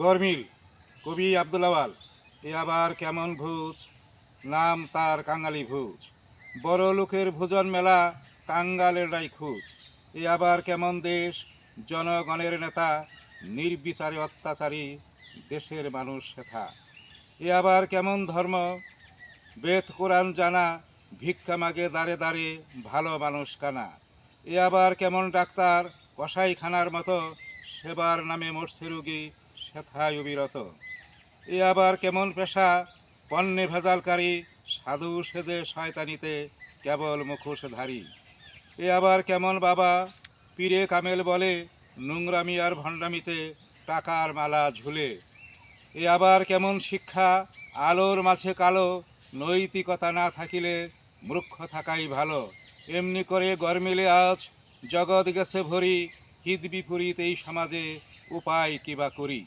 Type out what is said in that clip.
গরমিল, কবি আব্দুল আওয়াল, এ আবার কেমন ভোজ? নাম তার কাঙালি ভুজ। বড় লোকের ভোজন মেলা কাঙ্গালের রাই খুঁজ। এ আবার কেমন দেশ? জনগণের নেতা, নির্বিচারে অত্যাচারী, দেশের মানুষ শেখা এ আবার কেমন ধর্ম? বেদ, কোরআন জানা, ভিক্ষা মাগে দাঁড়ে দাঁড়ে ভালো মানুষ কানা। এ আবার কেমন ডাক্তার? কসাইখানার মতো, সেবার নামে মরছে রুগী সেথায় অবিরত এ আবার কেমন পেশা? পণ্যে ভেজালকারী, সাধু সেজে শয়তানিতে কেবল মুখোশধারী। এ আবার কেমন বাবা? পীরে কামেল বলে, নোংরামি আর ভণ্ডামিতে টাকার মালা ঝুলে। এ আবার কেমন শিক্ষা? আলোর মাঝে কালো, নৈতিকতা না থাকিলে মূর্খ থাকাই ভালো। এমনি করে গরমিলে আজ, জগৎ গেছে ভরি, হিত বিপরীত এই সমাজে উপায় কিবা করি?